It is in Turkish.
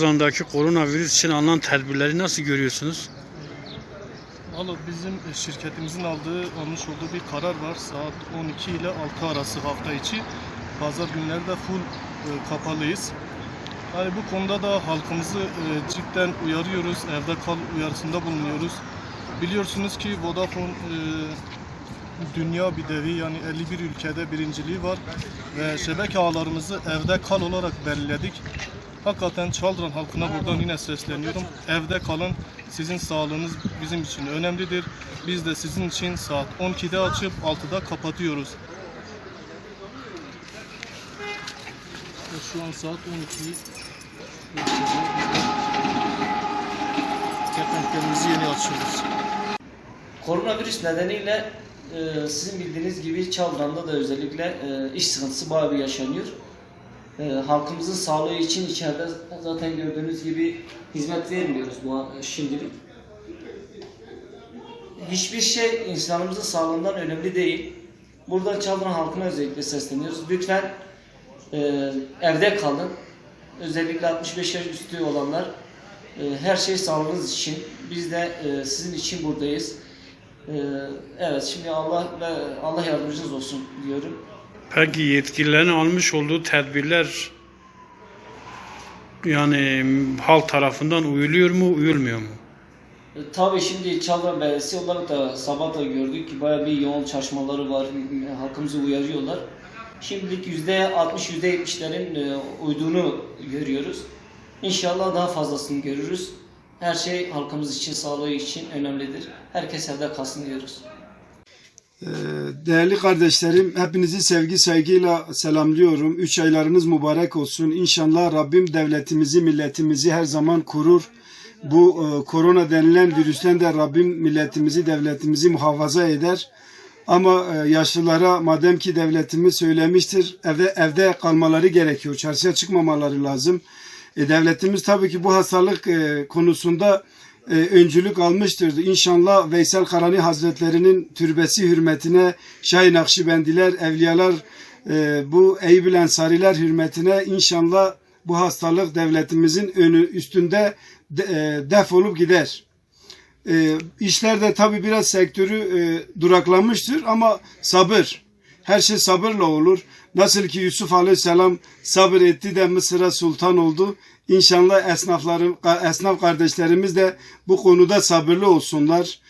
Ramazan'daki koronavirüs için alınan tedbirleri nasıl görüyorsunuz? Valla bizim şirketimizin aldığı, almış olduğu bir karar var. Saat 12 ile 6 arası hafta içi. Pazar günleri de full e, kapalıyız. Yani bu konuda da halkımızı e, cidden uyarıyoruz. Evde kal uyarısında bulunuyoruz. Biliyorsunuz ki Vodafone e, dünya bir devi yani 51 ülkede birinciliği var ve şebeke ağlarımızı evde kal olarak belirledik. Hakikaten Çaldıran halkına buradan yine sesleniyorum. Evde kalın. Sizin sağlığınız bizim için önemlidir. Biz de sizin için saat 12'de açıp 6'da kapatıyoruz. Şu an saat 12'yi gösteriyor. Biz de Kepenklerimizi yeni açıyoruz. Koronavirüs nedeniyle e, sizin bildiğiniz gibi Çaldıran'da da özellikle e, iş sıkıntısı bayağı bir yaşanıyor. E, halkımızın sağlığı için içeride zaten gördüğünüz gibi hizmet vermiyoruz bu şimdilik. Hiçbir şey insanımızın sağlığından önemli değil. Buradan Çaldıran halkına özellikle sesleniyoruz. Lütfen e, evde kalın. Özellikle 65 yaş üstü olanlar e, her şey sağlığınız için. Biz de e, sizin için buradayız. Ee, evet şimdi Allah ve Allah yardımcınız olsun diyorum. Peki yetkililerin almış olduğu tedbirler yani halk tarafından uyuluyor mu, uyulmuyor mu? Ee, tabii şimdi Çaldıran Belediyesi olarak da sabah da gördük ki bayağı bir yoğun çalışmaları var. Halkımızı uyarıyorlar. Şimdilik yüzde 60 yüzde 70'lerin e, uyduğunu görüyoruz. İnşallah daha fazlasını görürüz. Her şey halkımız için, sağlığı için önemlidir. Herkes evde kalsın diyoruz. Ee, Değerli kardeşlerim, hepinizi sevgi saygıyla selamlıyorum. Üç aylarınız mübarek olsun. İnşallah Rabbim devletimizi, milletimizi her zaman korur. Bu e, korona denilen virüsten de Rabbim milletimizi, devletimizi muhafaza eder. Ama e, yaşlılara madem ki devletimiz söylemiştir, evde, evde kalmaları gerekiyor. Çarşıya çıkmamaları lazım. E, devletimiz tabii ki bu hastalık e, konusunda e, öncülük almıştır. İnşallah Veysel Karani Hazretlerinin türbesi hürmetine Şahin Nakşibendiler, evliyalar, e, bu Eyüp Ensariler hürmetine inşallah bu hastalık devletimizin önü üstünde de, e, defolup gider. E, işler de tabii biraz sektörü e, duraklamıştır ama sabır. Her şey sabırla olur. Nasıl ki Yusuf Aleyhisselam sabır etti de Mısır'a sultan oldu. İnşallah esnaflarım, esnaf kardeşlerimiz de bu konuda sabırlı olsunlar.